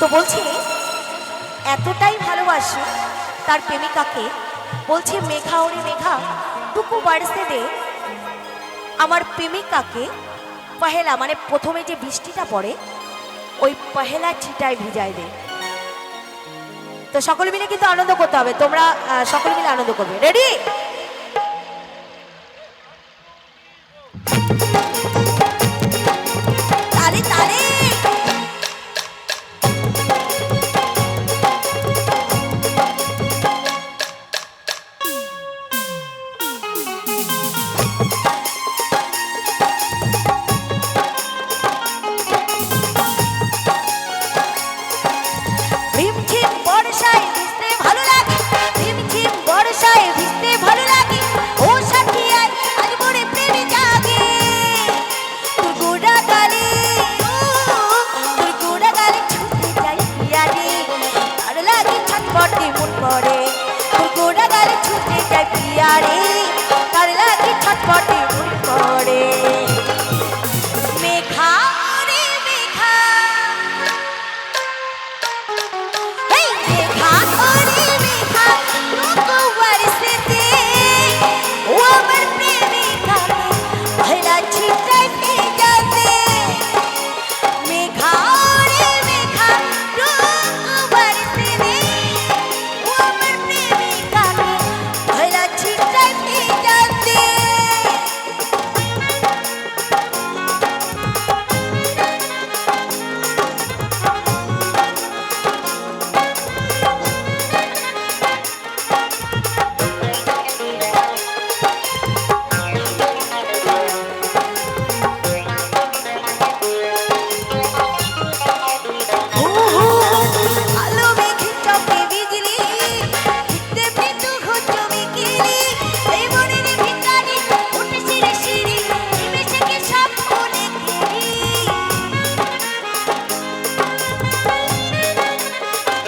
তো বলছে, এতটাই ভালোবাসি তার প্রেমিকাকে। বলছে, মেঘা ওরে মেঘা, টুকু বাড়ছে দে। আমার প্রেমিকাকে পহেলা মানে প্রথমে যে বৃষ্টিটা পড়ে, ওই পহেলা ছিটায় ভিজায় দে। তো সকলে মিলে কিন্তু আনন্দ করতে হবে। তোমরা সকলে মিলে আনন্দ করবে। রেডি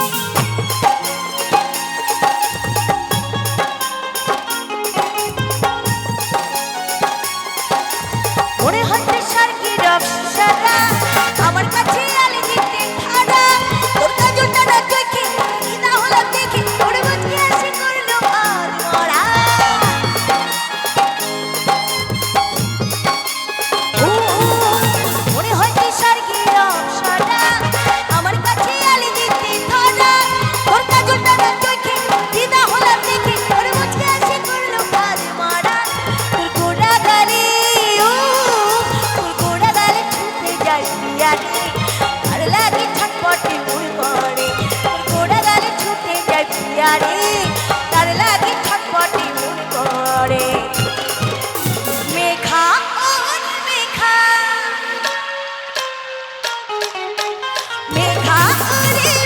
Música পিয়ারে তার লাগে ছটপটি মন করে। মেঘা মেঘা। মেঘা রে